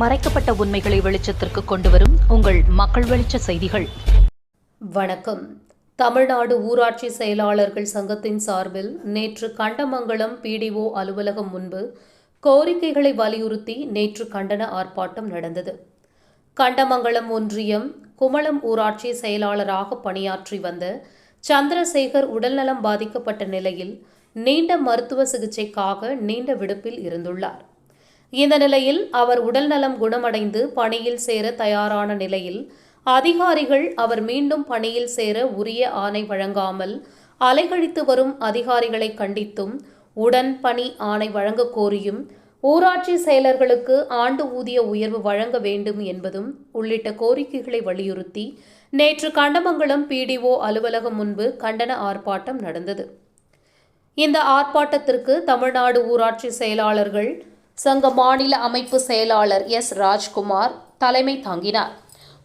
மறைக்கப்பட்ட உண்மைகளை வெளிச்சத்திற்கு கொண்டுவரும் உங்கள் மக்கள் வெளிச்ச செய்திகள். வணக்கம். தமிழ்நாடு ஊராட்சி செயலாளர்கள் சங்கத்தின் சார்பில் நேற்று கண்டமங்கலம் பிடிஓ அலுவலகம் முன்பு கோரிக்கைகளை வலியுறுத்தி நேற்று கண்டன ஆர்ப்பாட்டம் நடந்தது. கண்டமங்கலம் ஒன்றியம் குமளம் ஊராட்சி செயலாளராக பணியாற்றி வந்த சந்திரசேகர் உடல்நலம் பாதிக்கப்பட்ட நிலையில் நீண்ட மருத்துவ சிகிச்சைக்காக நீண்ட விடுப்பில் இருந்துள்ளார். இந்த நிலையில் அவர் உடல்நலம் குணமடைந்து பணியில் சேர தயாரான நிலையில் அதிகாரிகள் அவர் மீண்டும் பணியில் சேர உரிய ஆணை வழங்காமல் அலைகழித்து வரும் அதிகாரிகளை கண்டித்தும் உடன் பணி ஆணை வழங்கக் கோரியும் ஊராட்சி செயலர்களுக்கு ஆண்டு ஊதிய உயர்வு வழங்க வேண்டும் என்பதும் உள்ளிட்ட கோரிக்கைகளை வலியுறுத்தி நேற்று கண்டமங்கலம் பிடிஓ அலுவலகம் முன்பு கண்டன ஆர்ப்பாட்டம் நடந்தது. இந்த ஆர்ப்பாட்டத்திற்கு தமிழ்நாடு ஊராட்சி செயலாளர்கள் சங்க மாநில அமைப்பு செயலாளர் எஸ். ராஜ்குமார் தலைமை தாங்கினார்.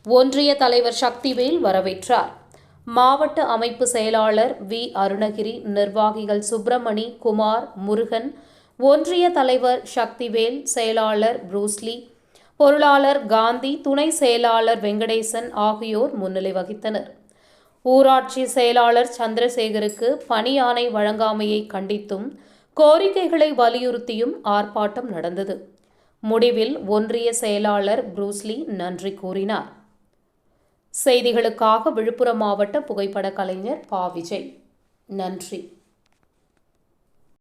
ஒன்றிய தலைவர் சக்திவேல் வரவேற்றார். மாவட்ட அமைப்பு செயலாளர் வி. அருணகிரி நிர்வாகிகள் சுப்பிரமணி குமார் முருகன் ஒன்றிய தலைவர் சக்திவேல் செயலாளர் ப்ரூஸ்லி பொருளாளர் காந்தி துணை செயலாளர் வெங்கடேசன் ஆகியோர் முன்னிலை வகித்தனர். ஊராட்சி செயலாளர் சந்திரசேகருக்கு பணியானை வழங்காமையை கண்டித்தும் கோரிக்கைகளை வலியுறுத்தியும் ஆர்ப்பாட்டம் நடந்தது. முடிவில் ஒன்றிய செயலாளர் புரூஸ்லி நன்றி கூறினார். செய்திகளுக்காக விழுப்புரம் மாவட்ட புகைப்பட கலைஞர் பா. விஜய். நன்றி.